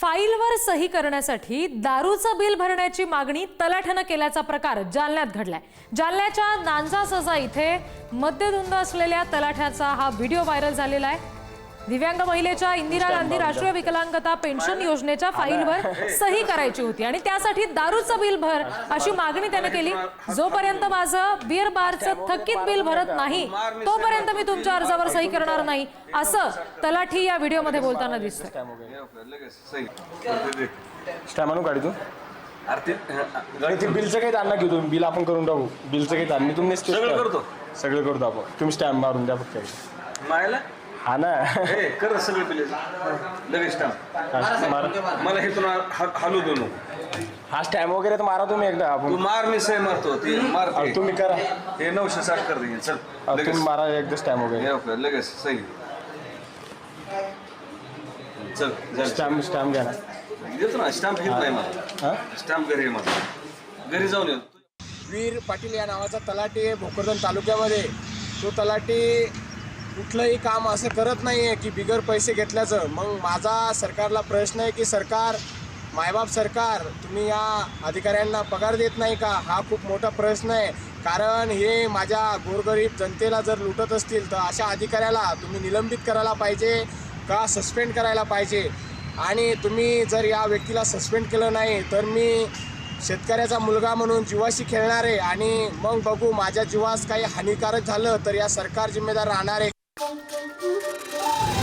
फाईलवर सही करण्यासाठी दारूचं बिल भरण्याची मागणी तलाठ्यानं केल्याचा प्रकार जालन्यात घडलाय. जालन्याच्या नांजा सजा इथे मद्यधुंद असलेल्या तलाठ्याचा हा व्हिडिओ व्हायरल झालेला आहे. दिव्यांग महिलेच्या इंदिरा गांधी राष्ट्रीय विकलांगता पेन्शन योजनेच्या फाईलवर सही करायची होती आणि त्यासाठी दारूचं बिल भर अशी मागणी त्याने केली. जोपर्यंत माझं बिअर बारचं थकीत बिल भरत नाही तोपर्यंत मी तुमच्या अर्जावर सही करणार नाही असं तलाठी या व्हिडिओमध्ये बोलताना करते ते. बिलचं काही घेऊ तुम्ही बिल आपण करून टाकू. बिलचं काही ताण मी तुम्ही सगळं करतो. सगळं करतो आपण. तुम्ही स्टॅम्प मारून द्या फक्त. मायला? हा ना. हे कर सगळं बिल. लगेच टाक. हा. मला हे तुला हलू देऊ नको. हा स्टॅम्प वगैरे तर मारा तुम्ही एकदा. तू आपण मार मी सही मारतो. ती मार अहो. तुम्ही करा. हे नऊशे साठ कर दे चल अहो, लगेच. तुम्ही मारा एकदा स्टॅम्प वगैरे. हे ओके, लगेच. सही. चल झालं. स्टॅम्प स्टॅम्प घ्या ना. देतो ना. स्टॅम्प घेत नाही मला. हा? स्टॅम्प घरी आहे माझा. घरी जाऊन येतो वीर पाटील या नावाचा तलाठी आहे भोकरदन तालुक्यामध्ये. तो तलाठी कुठलंही काम असं करत नाही आहे की बिगर पैसे घेतल्याचं. मग माझा सरकारला प्रश्न आहे की सरकार मायबाप सरकार तुम्ही या अधिकाऱ्यांना पगार देत नाही का? हा खूप मोठा प्रश्न आहे. कारण हे माझ्या गोरगरीब जनतेला जर लुटत असतील तर अशा अधिकाऱ्याला तुम्ही निलंबित करायला पाहिजे का सस्पेंड करायला पाहिजे? आणि तुम्ही जर या व्यक्तीला सस्पेंड केलं नाही तर मी शेतकऱ्याचा मुलगा म्हणून जीवाशी खेळणार आहे. आणि मग बघू माझ्या जीवास काही हानिकारक झालं तर या सरकार जिम्मेदार राहणार आहे. Bum, bum, bum, bum.